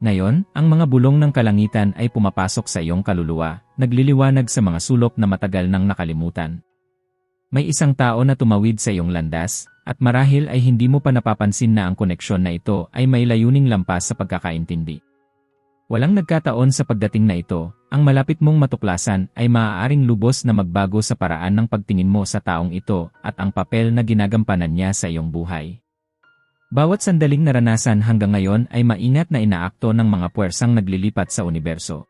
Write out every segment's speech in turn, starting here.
Ngayon, ang mga bulong ng kalangitan ay pumapasok sa iyong kaluluwa, nagliliwanag sa mga sulok na matagal nang nakalimutan. May isang tao na tumawid sa iyong landas, at marahil ay hindi mo pa napapansin na ang koneksyon na ito ay may layuning lampas sa pagkakaintindi. Walang nagkataon sa pagdating na ito, ang malapit mong matuklasan ay maaaring lubos na magbago sa paraan ng pagtingin mo sa taong ito at ang papel na ginagampanan niya sa iyong buhay. Bawat sandaling naranasan hanggang ngayon ay maingat na inaakto ng mga puwersang naglilipat sa universo.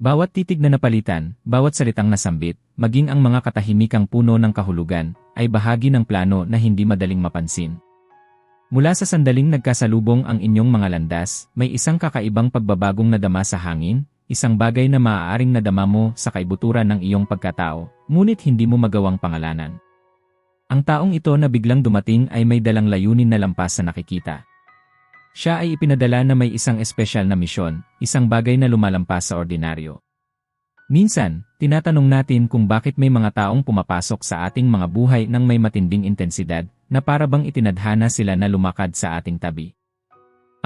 Bawat titig na napalitan, bawat salitang nasambit, maging ang mga katahimikang puno ng kahulugan, ay bahagi ng plano na hindi madaling mapansin. Mula sa sandaling nagkasalubong ang inyong mga landas, may isang kakaibang pagbabagong nadama sa hangin, isang bagay na maaaring nadama mo sa kaibuturan ng iyong pagkatao, ngunit hindi mo magawang pangalanan. Ang taong ito na biglang dumating ay may dalang layunin na lampas sa nakikita. Siya ay ipinadala na may isang espesyal na misyon, isang bagay na lumalampas sa ordinaryo. Minsan, tinatanong natin kung bakit may mga taong pumapasok sa ating mga buhay ng may matinding intensidad, na para bang itinadhana sila na lumakad sa ating tabi.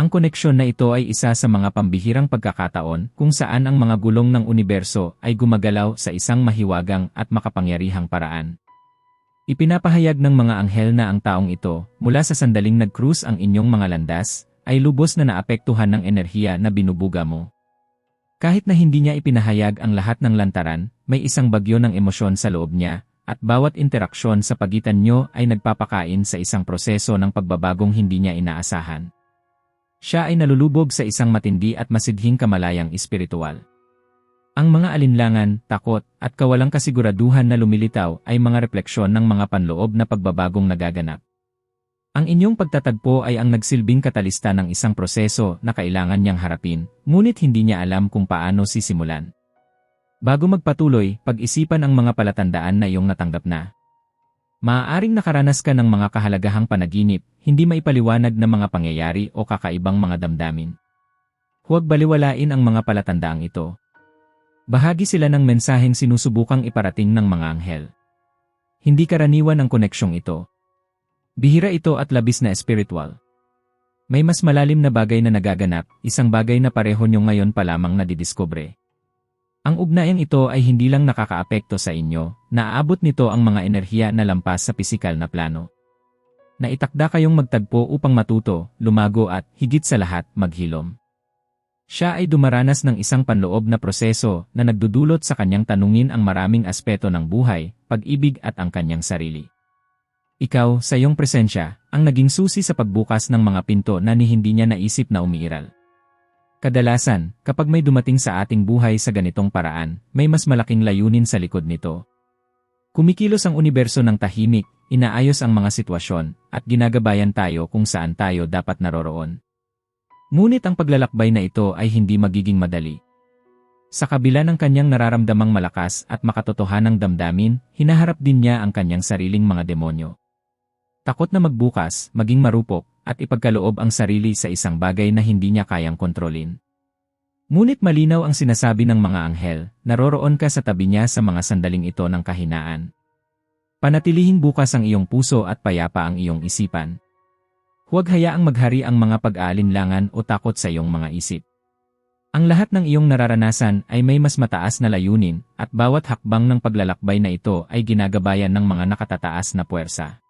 Ang koneksyon na ito ay isa sa mga pambihirang pagkakataon kung saan ang mga gulong ng universo ay gumagalaw sa isang mahiwagang at makapangyarihang paraan. Ipinapahayag ng mga anghel na ang taong ito, mula sa sandaling nag-cruise ang inyong mga landas, ay lubos na naapektuhan ng enerhiya na binubuga mo. Kahit na hindi niya ipinahayag ang lahat ng lantaran, may isang bagyo ng emosyon sa loob niya, at bawat interaksyon sa pagitan nyo ay nagpapakain sa isang proseso ng pagbabagong hindi niya inaasahan. Siya ay nalulubog sa isang matindi at masidhing kamalayang espiritual. Ang mga alinlangan, takot, at kawalang kasiguraduhan na lumilitaw ay mga refleksyon ng mga panloob na pagbabagong nagaganap. Ang inyong pagtatagpo ay ang nagsilbing katalista ng isang proseso na kailangan niyang harapin, ngunit hindi niya alam kung paano sisimulan. Bago magpatuloy, pag-isipan ang mga palatandaan na iyong natanggap na. Maaaring nakaranas ka ng mga kahalagahang panaginip, hindi maipaliwanag na mga pangyayari o kakaibang mga damdamin. Huwag baliwalain ang mga palatandaang ito, Bahagi sila ng mensaheng sinusubukang iparating ng mga anghel. Hindi karaniwan ang koneksyong ito. Bihira ito at labis na espiritual. May mas malalim na bagay na nagaganap, isang bagay na pareho nyo ngayon pa lamang nadidiskubre. Ang ugnayang ito ay hindi lang nakakaapekto sa inyo, naaabot nito ang mga enerhiya na lampas sa pisikal na plano. Naitakda kayong magtagpo upang matuto, lumago at, higit sa lahat, maghilom. Siya ay dumaranas ng isang panloob na proseso na nagdudulot sa kanyang tanungin ang maraming aspeto ng buhay, pag-ibig at ang kanyang sarili. Ikaw, sa iyong presensya, ang naging susi sa pagbukas ng mga pinto na ni hindi niya naisip na umiiral. Kadalasan, kapag may dumating sa ating buhay sa ganitong paraan, may mas malaking layunin sa likod nito. Kumikilos ang universo ng tahimik, inaayos ang mga sitwasyon, at ginagabayan tayo kung saan tayo dapat naroroon. Ngunit ang paglalakbay na ito ay hindi magiging madali. Sa kabila ng kanyang nararamdamang malakas at makatotohanang damdamin, hinaharap din niya ang kanyang sariling mga demonyo. Takot na magbukas, maging marupok, at ipagkaloob ang sarili sa isang bagay na hindi niya kayang kontrolin. Ngunit malinaw ang sinasabi ng mga anghel, naroroon ka sa tabi niya sa mga sandaling ito ng kahinaan. Panatilihing bukas ang iyong puso at payapa ang iyong isipan. Huwag hayaang maghari ang mga pag-aalinlangan o takot sa iyong mga isip. Ang lahat ng iyong nararanasan ay may mas mataas na layunin at bawat hakbang ng paglalakbay na ito ay ginagabayan ng mga nakatataas na puwersa.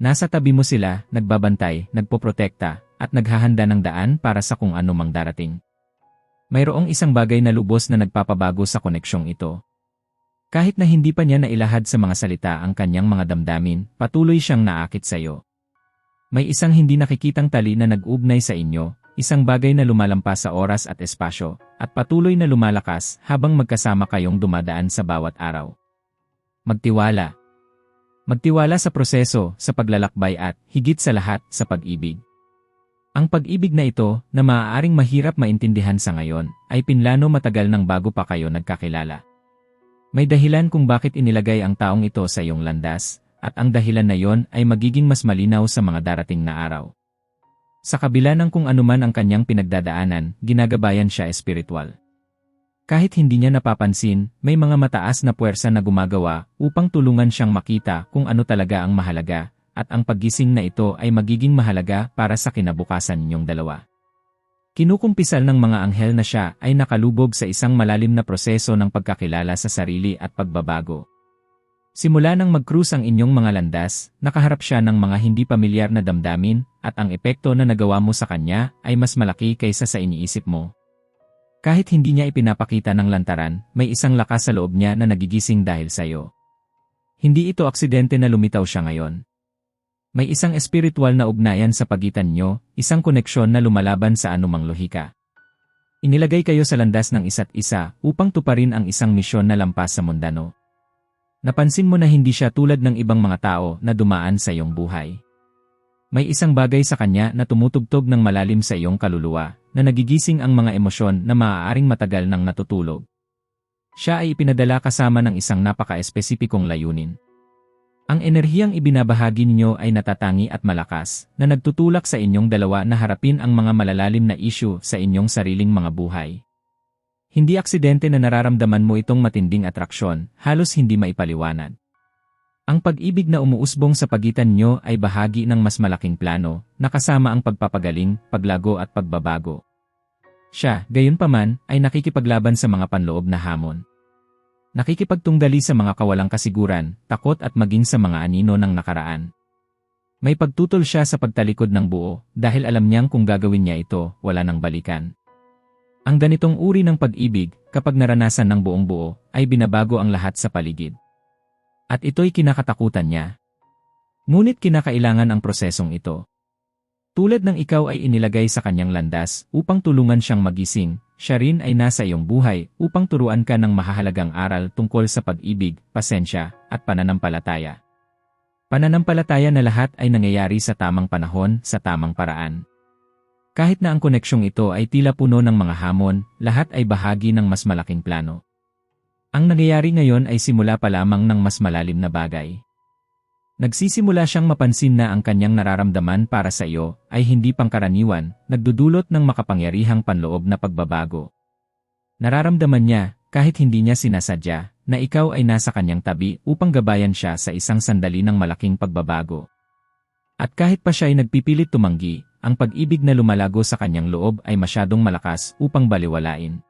Nasa tabi mo sila, nagbabantay, nagpoprotekta, at naghahanda ng daan para sa kung ano mang darating. Mayroong isang bagay na lubos na nagpapabago sa koneksyong ito. Kahit na hindi pa niya nailahad sa mga salita ang kanyang mga damdamin, patuloy siyang naakit sa iyo. May isang hindi nakikitang tali na nag-ugnay sa inyo, isang bagay na lumalampas sa oras at espasyo, at patuloy na lumalakas habang magkasama kayong dumadaan sa bawat araw. Magtiwala. Magtiwala sa proseso, sa paglalakbay at, higit sa lahat, sa pag-ibig. Ang pag-ibig na ito, na maaaring mahirap maintindihan sa ngayon, ay pinlano matagal nang bago pa kayo nagkakilala. May dahilan kung bakit inilagay ang taong ito sa iyong landas, at ang dahilan na yon ay magiging mas malinaw sa mga darating na araw. Sa kabila ng kung anuman ang kanyang pinagdadaanan, ginagabayan siya espiritual. Kahit hindi niya napapansin, may mga mataas na puwersa na gumagawa upang tulungan siyang makita kung ano talaga ang mahalaga, at ang paggising na ito ay magiging mahalaga para sa kinabukasan ninyong dalawa. Kinukumpisal ng mga anghel na siya ay nakalubog sa isang malalim na proseso ng pagkakilala sa sarili at pagbabago. Simula nang mag-cruise ang inyong mga landas, nakaharap siya ng mga hindi pamilyar na damdamin at ang epekto na nagawa mo sa kanya ay mas malaki kaysa sa iniisip mo. Kahit hindi niya ipinapakita ng lantaran, may isang lakas sa loob niya na nagigising dahil sa'yo. Hindi ito aksidente na lumitaw siya ngayon. May isang espiritual na ugnayan sa pagitan nyo, isang koneksyon na lumalaban sa anumang lohika. Inilagay kayo sa landas ng isa't isa upang tuparin ang isang misyon na lampas sa mundano. Napansin mo na hindi siya tulad ng ibang mga tao na dumaan sa iyong buhay. May isang bagay sa kanya na tumutugtog ng malalim sa iyong kaluluwa, na nagigising ang mga emosyon na maaaring matagal nang natutulog. Siya ay ipinadala kasama ng isang napaka-espesipikong layunin. Ang enerhiyang ibinabahagi ninyo ay natatangi at malakas, na nagtutulak sa inyong dalawa na harapin ang mga malalalim na isyu sa inyong sariling mga buhay. Hindi aksidente na nararamdaman mo itong matinding atraksyon, halos hindi maipaliwanag. Ang pag-ibig na umuusbong sa pagitan nyo ay bahagi ng mas malaking plano, na kasama ang pagpapagaling, paglago at pagbabago. Siya, gayon paman, ay nakikipaglaban sa mga panloob na hamon. Nakikipagtunggali sa mga kawalang kasiguran, takot at maging sa mga anino ng nakaraan. May pagtutol siya sa pagtalikod ng buo dahil alam niyang kung gagawin niya ito, wala nang balikan. Ang ganitong uri ng pag-ibig, kapag naranasan ng buong buo, ay binabago ang lahat sa paligid. At ito'y kinakatakutan niya. Ngunit kinakailangan ang prosesong ito. Tulad ng ikaw ay inilagay sa kanyang landas upang tulungan siyang magising, siya rin ay nasa iyong buhay upang turuan ka ng mahahalagang aral tungkol sa pag-ibig, pasensya, at pananampalataya. Pananampalataya na lahat ay nangyayari sa tamang panahon, sa tamang paraan. Kahit na ang koneksyong ito ay tila puno ng mga hamon, lahat ay bahagi ng mas malaking plano. Ang nangyayari ngayon ay simula pa lamang ng mas malalim na bagay. Nagsisimula siyang mapansin na ang kanyang nararamdaman para sa iyo ay hindi pangkaraniwan, nagdudulot ng makapangyarihang panloob na pagbabago. Nararamdaman niya, kahit hindi niya sinasadya, na ikaw ay nasa kanyang tabi upang gabayan siya sa isang sandali ng malaking pagbabago. At kahit pa siya ay nagpipilit tumanggi, ang pag-ibig na lumalago sa kanyang loob ay masyadong malakas upang baliwalain.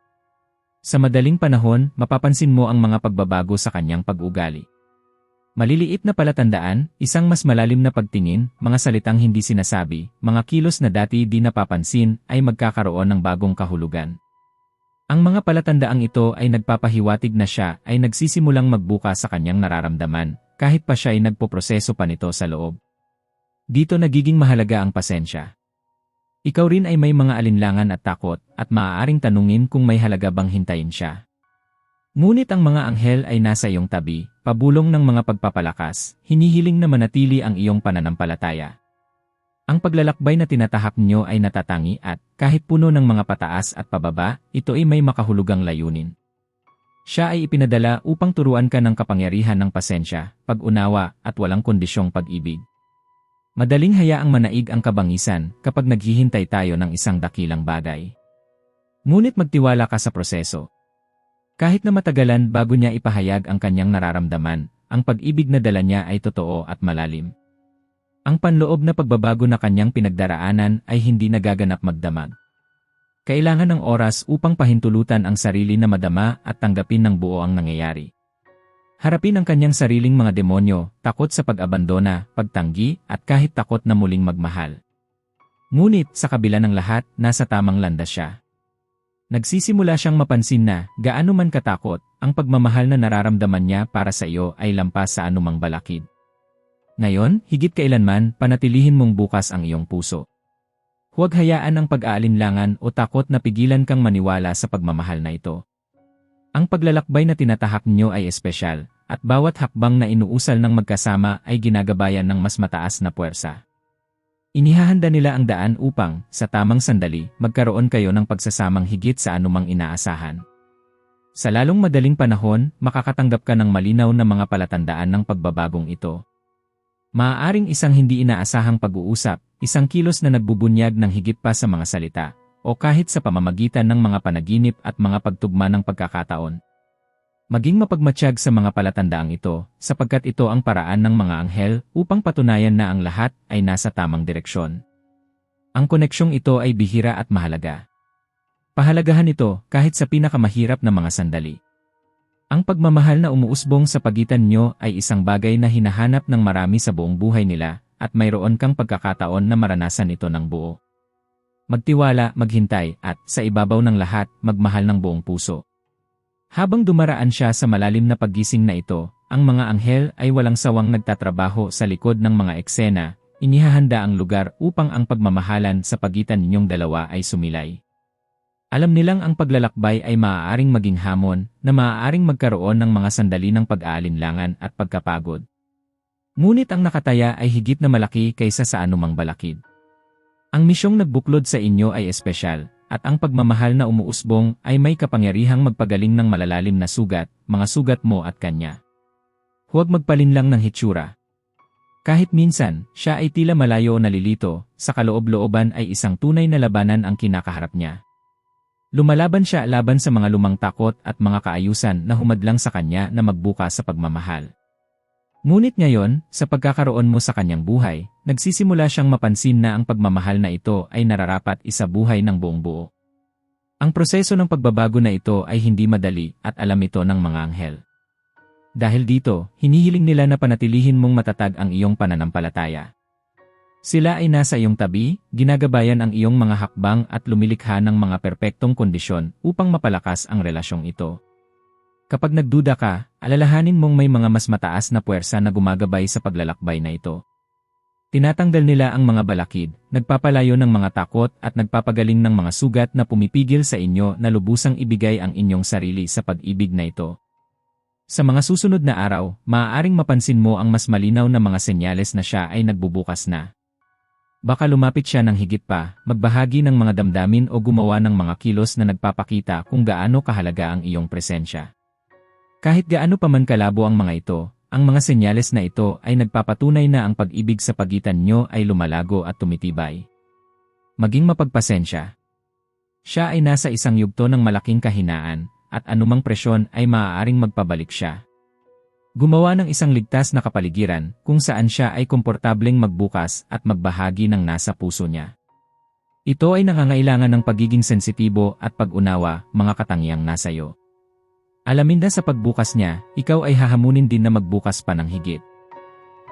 Sa madaling panahon, mapapansin mo ang mga pagbabago sa kanyang pag-ugali. Maliliit na palatandaan, isang mas malalim na pagtingin, mga salitang hindi sinasabi, mga kilos na dati di napapansin, ay magkakaroon ng bagong kahulugan. Ang mga palatandaang ito ay nagpapahiwatig na siya ay nagsisimulang magbuka sa kanyang nararamdaman, kahit pa siya ay nagpoproseso pa nito sa loob. Dito nagiging mahalaga ang pasensya. Ikaw rin ay may mga alinlangan at takot, at maaaring tanungin kung may halaga bang hintayin siya. Ngunit ang mga anghel ay nasa iyong tabi, pabulong ng mga pagpapalakas, hinihiling na manatili ang iyong pananampalataya. Ang paglalakbay na tinatahak niyo ay natatangi at, kahit puno ng mga pataas at pababa, ito ay may makahulugang layunin. Siya ay ipinadala upang turuan ka ng kapangyarihan ng pasensya, pag-unawa, at walang kondisyong pag-ibig. Madaling hayaang manaig ang kabangisan kapag naghihintay tayo ng isang dakilang bagay. Ngunit magtiwala ka sa proseso. Kahit na matagalan bago niya ipahayag ang kanyang nararamdaman, ang pag-ibig na dala niya ay totoo at malalim. Ang panloob na pagbabago na kanyang pinagdaraanan ay hindi nagaganap magdamag. Kailangan ng oras upang pahintulutan ang sarili na madama at tanggapin ng buo ang nangyayari. Harapin ang kanyang sariling mga demonyo, takot sa pag-abandona, pagtanggi, at kahit takot na muling magmahal. Ngunit sa kabila ng lahat, nasa tamang landas siya. Nagsisimula siyang mapansin na, gaano man katakot, ang pagmamahal na nararamdaman niya para sa iyo ay lampas sa anumang balakid. Ngayon, higit kailanman, panatilihin mong bukas ang iyong puso. Huwag hayaan ang pag-aalinlangan o takot na pigilan kang maniwala sa pagmamahal na ito. Ang paglalakbay na tinatahak niyo ay espesyal, at bawat hakbang na inuusal ng magkasama ay ginagabayan ng mas mataas na puwersa. Inihahanda nila ang daan upang, sa tamang sandali, magkaroon kayo ng pagsasamang higit sa anumang inaasahan. Sa lalong madaling panahon, makakatanggap ka ng malinaw na mga palatandaan ng pagbabagong ito. Maaaring isang hindi inaasahang pag-uusap, isang kilos na nagbubunyag ng higit pa sa mga salita, o kahit sa pamamagitan ng mga panaginip at mga pagtugma ng pagkakataon. Maging mapagmatsyag sa mga palatandaang ito, sapagkat ito ang paraan ng mga anghel upang patunayan na ang lahat ay nasa tamang direksyon. Ang koneksyong ito ay bihira at mahalaga. Pahalagahan ito kahit sa pinakamahirap na mga sandali. Ang pagmamahal na umuusbong sa pagitan nyo ay isang bagay na hinahanap ng marami sa buong buhay nila at mayroon kang pagkakataon na maranasan ito ng buo. Magtiwala, maghintay, at sa ibabaw ng lahat, magmahal ng buong puso. Habang dumaraan siya sa malalim na paggising na ito, ang mga anghel ay walang sawang nagtatrabaho sa likod ng mga eksena, inihahanda ang lugar upang ang pagmamahalan sa pagitan ninyong dalawa ay sumilay. Alam nilang ang paglalakbay ay maaaring maging hamon na maaaring magkaroon ng mga sandali ng pag-aalinlangan at pagkapagod. Ngunit ang nakataya ay higit na malaki kaysa sa anumang balakid. Ang misyong nagbuklod sa inyo ay espesyal, at ang pagmamahal na umuusbong ay may kapangyarihang magpagaling ng malalalim na sugat, mga sugat mo at kanya. Huwag magpalinlang ng hitsura. Kahit minsan, siya ay tila malayo o nalilito, sa kaloob-looban ay isang tunay na labanan ang kinakaharap niya. Lumalaban siya laban sa mga lumang takot at mga kaayusan na humadlang sa kanya na magbuka sa pagmamahal. Ngunit ngayon, sa pagkakaroon mo sa kanyang buhay, nagsisimula siyang mapansin na ang pagmamahal na ito ay nararapat isa buhay ng buong buo. Ang proseso ng pagbabago na ito ay hindi madali at alam ito ng mga anghel. Dahil dito, hinihiling nila na panatilihin mong matatag ang iyong pananampalataya. Sila ay nasa iyong tabi, ginagabayan ang iyong mga hakbang at lumilikha ng mga perpektong kondisyon upang mapalakas ang relasyong ito. Kapag nagduda ka, alalahanin mong may mga mas mataas na puwersa na gumagabay sa paglalakbay na ito. Tinatanggal nila ang mga balakid, nagpapalayo ng mga takot at nagpapagaling ng mga sugat na pumipigil sa inyo na lubusang ibigay ang inyong sarili sa pag-ibig na ito. Sa mga susunod na araw, maaaring mapansin mo ang mas malinaw na mga senyales na siya ay nagbubukas na. Baka lumapit siya ng higit pa, magbahagi ng mga damdamin o gumawa ng mga kilos na nagpapakita kung gaano kahalaga ang iyong presensya. Kahit gaano pa man kalabo ang mga ito, ang mga senyales na ito ay nagpapatunay na ang pag-ibig sa pagitan nyo ay lumalago at tumitibay. Maging mapagpasensya. Siya ay nasa isang yugto ng malaking kahinaan, at anumang presyon ay maaaring magpabalik siya. Gumawa ng isang ligtas na kapaligiran kung saan siya ay komportableng magbukas at magbahagi ng nasa puso niya. Ito ay nangangailangan ng pagiging sensitibo at pag-unawa, mga katangiang nasa iyo. Alamin na sa pagbukas niya, ikaw ay hahamunin din na magbukas pa ng higit.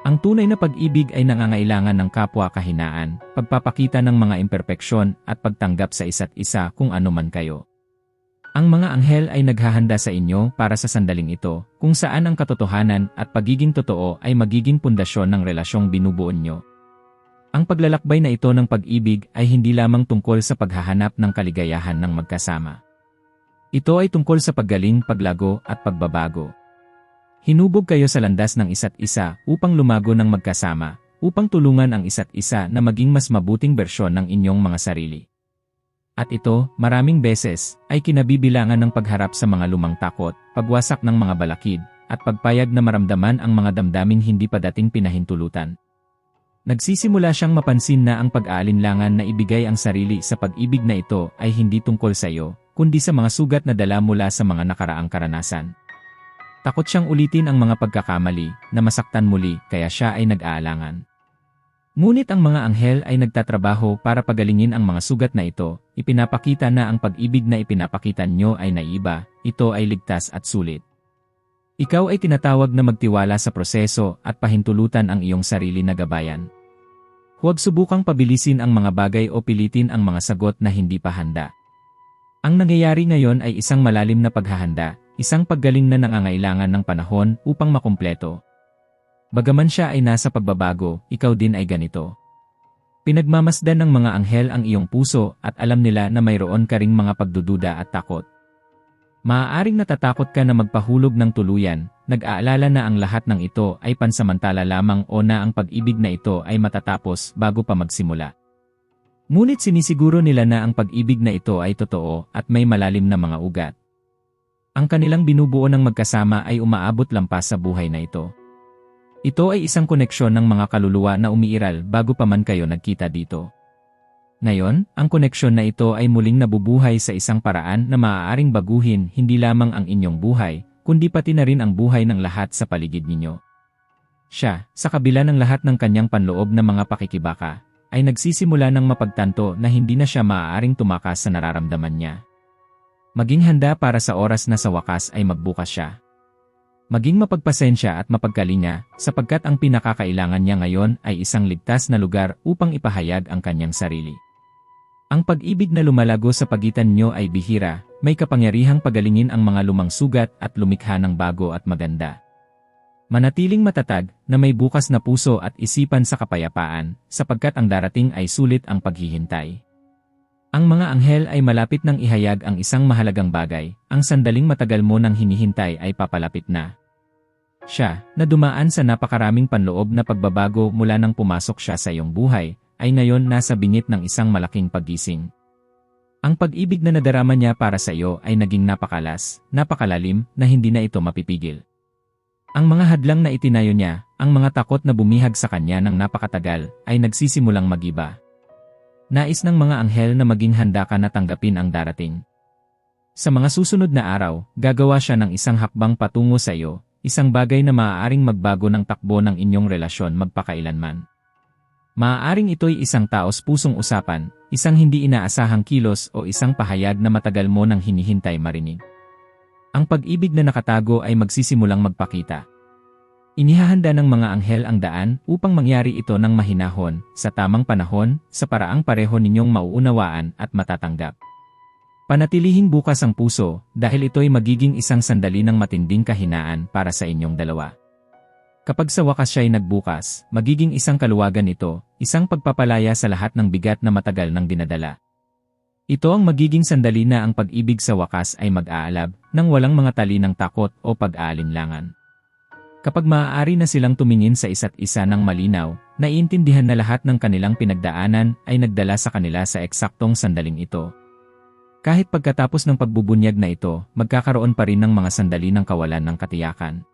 Ang tunay na pag-ibig ay nangangailangan ng kapwa kahinaan, pagpapakita ng mga imperpeksyon at pagtanggap sa isa't isa kung ano man kayo. Ang mga anghel ay naghahanda sa inyo para sa sandaling ito, kung saan ang katotohanan at pagiging totoo ay magiging pundasyon ng relasyong binubuo nyo. Ang paglalakbay na ito ng pag-ibig ay hindi lamang tungkol sa paghahanap ng kaligayahan ng magkasama. Ito ay tungkol sa paggaling, paglago at pagbabago. Hinubog kayo sa landas ng isa't isa upang lumago ng magkasama, upang tulungan ang isa't isa na maging mas mabuting bersyon ng inyong mga sarili. At ito, maraming beses, ay kinabibilangan ng pagharap sa mga lumang takot, pagwasak ng mga balakid, at pagpayag na maramdaman ang mga damdaming hindi pa dating pinahintulutan. Nagsisimula siyang mapansin na ang pag-aalinlangan na ibigay ang sarili sa pag-ibig na ito ay hindi tungkol sa iyo, kundi sa mga sugat na dala mula sa mga nakaraang karanasan. Takot siyang ulitin ang mga pagkakamali, na masaktan muli, kaya siya ay nag-aalangan. Ngunit ang mga anghel ay nagtatrabaho para pagalingin ang mga sugat na ito, ipinapakita na ang pag-ibig na ipinapakita nyo ay naiba, ito ay ligtas at sulit. Ikaw ay tinatawag na magtiwala sa proseso at pahintulutan ang iyong sarili na gabayan. Huwag subukang pabilisin ang mga bagay o pilitin ang mga sagot na hindi pa handa. Ang nangyayari ngayon ay isang malalim na paghahanda, isang paggaling na nangangailangan ng panahon upang makumpleto. Bagaman siya ay nasa pagbabago, ikaw din ay ganito. Pinagmamasdan ng mga anghel ang iyong puso at alam nila na mayroon ka ring mga pagdududa at takot. Maaaring natatakot ka na magpahulog ng tuluyan, nag-aalala na ang lahat ng ito ay pansamantala lamang o na ang pag-ibig na ito ay matatapos bago pa magsimula. Ngunit sinisiguro nila na ang pag-ibig na ito ay totoo at may malalim na mga ugat. Ang kanilang binubuo ng magkasama ay umaabot lampas sa buhay na ito. Ito ay isang koneksyon ng mga kaluluwa na umiiral bago pa man kayo nagkita dito. Ngayon, ang koneksyon na ito ay muling nabubuhay sa isang paraan na maaaring baguhin hindi lamang ang inyong buhay, kundi pati na rin ang buhay ng lahat sa paligid ninyo. Siya, sa kabila ng lahat ng kanyang panloob na mga pakikibaka, ay nagsisimula ng mapagtanto na hindi na siya maaaring tumakas sa nararamdaman niya. Maging handa para sa oras na sa wakas ay magbukas siya. Maging mapagpasensya at mapagkalinga, sapagkat ang pinakakailangan niya ngayon ay isang ligtas na lugar upang ipahayag ang kanyang sarili. Ang pag-ibig na lumalago sa pagitan niyo ay bihira, may kapangyarihang pagalingin ang mga lumang sugat at lumikha ng bago at maganda. Manatiling matatag na may bukas na puso at isipan sa kapayapaan, sapagkat ang darating ay sulit ang paghihintay. Ang mga anghel ay malapit nang ihayag ang isang mahalagang bagay, ang sandaling matagal mo nang hinihintay ay papalapit na. Siya, na dumaan sa napakaraming panloob na pagbabago mula nang pumasok siya sa iyong buhay, ay ngayon nasa bingit ng isang malaking paggising. Ang pag-ibig na nadarama niya para sa iyo ay naging napakalas, napakalalim, na hindi na ito mapipigil. Ang mga hadlang na itinayo niya, ang mga takot na bumihag sa kanya ng napakatagal, ay nagsisimulang magiba. Nais ng mga anghel na maging handa ka na tanggapin ang darating. Sa mga susunod na araw, gagawa siya ng isang hakbang patungo sa iyo, isang bagay na maaaring magbago ng takbo ng inyong relasyon magpakailanman. Maaaring ito'y isang taos pusong usapan, isang hindi inaasahang kilos o isang pahayag na matagal mo nang hinihintay marinig. Ang pag-ibig na nakatago ay magsisimulang magpakita. Inihahanda ng mga anghel ang daan upang mangyari ito ng mahinahon, sa tamang panahon, sa paraang pareho ninyong mauunawaan at matatanggap. Panatilihing bukas ang puso dahil ito'y magiging isang sandali ng matinding kahinaan para sa inyong dalawa. Kapag sa wakas siya'y nagbukas, magiging isang kaluwagan ito, isang pagpapalaya sa lahat ng bigat na matagal nang dinadala. Ito ang magiging sandali na ang pag-ibig sa wakas ay mag-aalab, nang walang mga tali ng takot o pag-aalinlangan. Kapag maaari na silang tumingin sa isa't isa ng malinaw, naiintindihan na lahat ng kanilang pinagdaanan ay nagdala sa kanila sa eksaktong sandaling ito. Kahit pagkatapos ng pagbubunyag na ito, magkakaroon pa rin ng mga sandali ng kawalan ng katiyakan.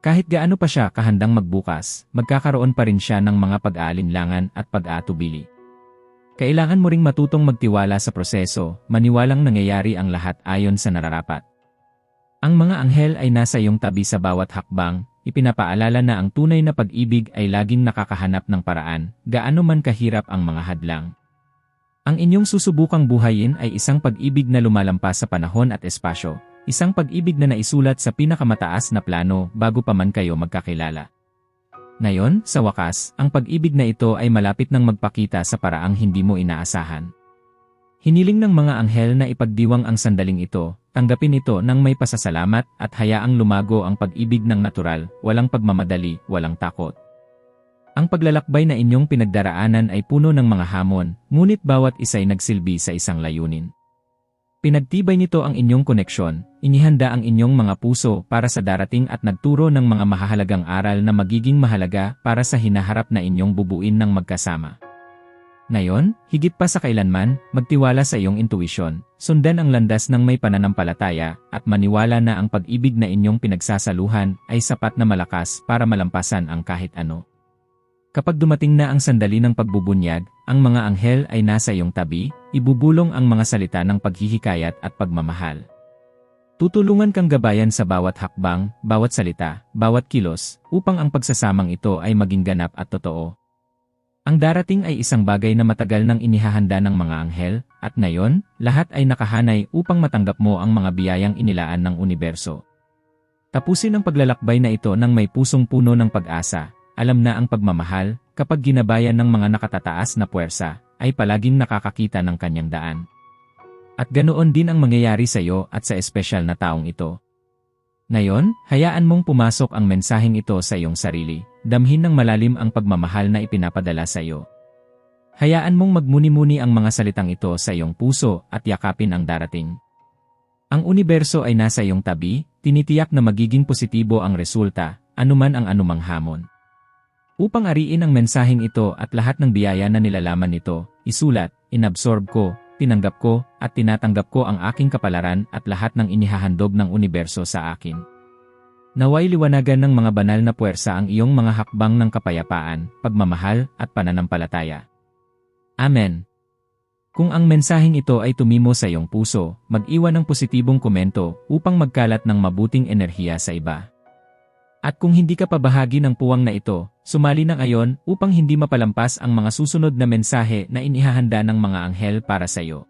Kahit gaano pa siya kahandang magbukas, magkakaroon pa rin siya ng mga pag-aalinlangan at pag-aatubili. Kailangan mo ring matutong magtiwala sa proseso, maniwalang nangyayari ang lahat ayon sa nararapat. Ang mga anghel ay nasa iyong tabi sa bawat hakbang, ipinapaalala na ang tunay na pag-ibig ay laging nakakahanap ng paraan, gaano man kahirap ang mga hadlang. Ang inyong susubukang buhayin ay isang pag-ibig na lumalampas sa panahon at espasyo, isang pag-ibig na naisulat sa pinakamataas na plano bago pa man kayo magkakilala. Ngayon, sa wakas, ang pag-ibig na ito ay malapit ng magpakita sa paraang hindi mo inaasahan. Hiniling ng mga anghel na ipagdiwang ang sandaling ito, tanggapin ito ng may pasasalamat at hayaang lumago ang pag-ibig ng natural, walang pagmamadali, walang takot. Ang paglalakbay na inyong pinagdaraanan ay puno ng mga hamon, ngunit bawat isa'y nagsilbi sa isang layunin. Pinagtibay nito ang inyong koneksyon, inihanda ang inyong mga puso para sa darating at nagturo ng mga mahahalagang aral na magiging mahalaga para sa hinaharap na inyong bubuin ng magkasama. Ngayon, higit pa sa kailanman, magtiwala sa iyong intuisyon, sundan ang landas ng may pananampalataya, at maniwala na ang pag-ibig na inyong pinagsasaluhan ay sapat na malakas para malampasan ang kahit ano. Kapag dumating na ang sandali ng pagbubunyag, ang mga anghel ay nasa iyong tabi, ibubulong ang mga salita ng paghihikayat at pagmamahal. Tutulungan kang gabayan sa bawat hakbang, bawat salita, bawat kilos, upang ang pagsasamang ito ay maging ganap at totoo. Ang darating ay isang bagay na matagal nang inihahanda ng mga anghel, at ngayon, lahat ay nakahanay upang matanggap mo ang mga biyayang inilaan ng universo. Tapusin ang paglalakbay na ito ng may pusong puno ng pag-asa, alam na ang pagmamahal, kapag ginabayan ng mga nakatataas na puwersa, ay palaging nakakakita ng kanyang daan. At ganoon din ang mangyayari sa iyo at sa espesyal na taong ito. Ngayon, hayaan mong pumasok ang mensaheng ito sa iyong sarili, damhin ng malalim ang pagmamahal na ipinapadala sa iyo. Hayaan mong magmuni-muni ang mga salitang ito sa iyong puso at yakapin ang darating. Ang universo ay nasa iyong tabi, tinitiyak na magiging positibo ang resulta, anuman ang anumang hamon. Upang ariin ang mensaheng ito at lahat ng biyaya na nilalaman nito, isulat, inabsorb ko, tinanggap ko, at tinatanggap ko ang aking kapalaran at lahat ng inihahandog ng universo sa akin. Naway liwanagan ng mga banal na puwersa ang iyong mga hakbang ng kapayapaan, pagmamahal, at pananampalataya. Amen. Kung ang mensaheng ito ay tumimo sa iyong puso, mag-iwan ng positibong komento upang magkalat ng mabuting enerhiya sa iba. At kung hindi ka pa bahagi ng puwang na ito, sumali na ngayon upang hindi mapalampas ang mga susunod na mensahe na inihahanda ng mga anghel para sa iyo.